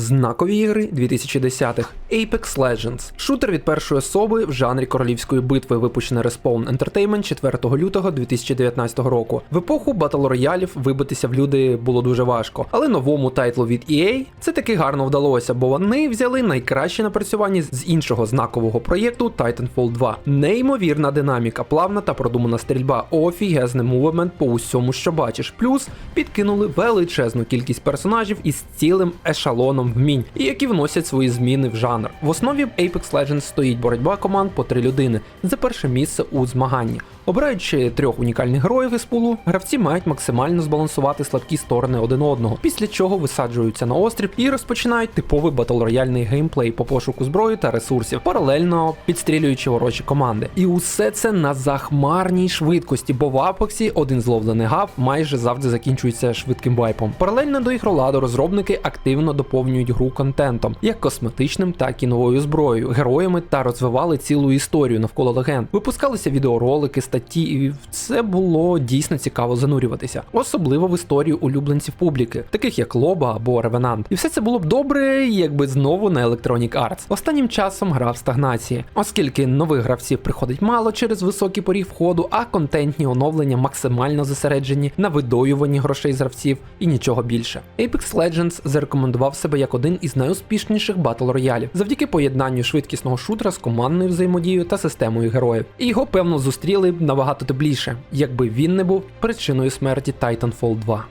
Знакові ігри 2010-х Apex Legends. Шутер від першої особи в жанрі королівської битви, випущений Respawn Entertainment 4 лютого 2019 року. В епоху батл роялів вибитися в люди було дуже важко, але новому тайтлу від EA це таки гарно вдалося, бо вони взяли найкраще напрацювання з іншого знакового проєкту Titanfall 2. Неймовірна динаміка, плавна та продумана стрільба, офігезний мувмент по усьому, що бачиш. Плюс підкинули величезну кількість персонажів із цілим ешалоном вмінь, і які вносять свої зміни в жанр. В основі Apex Legends стоїть боротьба команд по три людини за перше місце у змаганні. Обираючи трьох унікальних героїв із пулу, гравці мають максимально збалансувати слабкі сторони один одного, після чого висаджуються на острів і розпочинають типовий батл-рояльний геймплей по пошуку зброї та ресурсів, паралельно підстрілюючи ворожі команди. І усе це на захмарній швидкості, бо в Апексі один зловлений гав майже завжди закінчується швидким вайпом. Паралельно до ігроладу розробники активно доповнюють гру контентом, як косметичним, так і новою зброєю, героями та розвивали цілу історію навколо легенд. Випускалися відеоролики, статті, і це було дійсно цікаво занурюватися, особливо в історію улюбленців публіки, таких як Лоба або Ревенант. І все це було б добре, якби знову на Electronic Arts. Останнім часом гра в стагнації, оскільки нових гравців приходить мало через високий поріг входу, а контентні оновлення максимально зосереджені на видоюванні грошей з гравців і нічого більше. Apex Legends зарекомендував себе як один із найуспішніших батл роялів завдяки поєднанню швидкісного шутера з командною взаємодією та системою героїв. І його певно зустріли набагато тепліше, якби він не був причиною смерті Titanfall 2.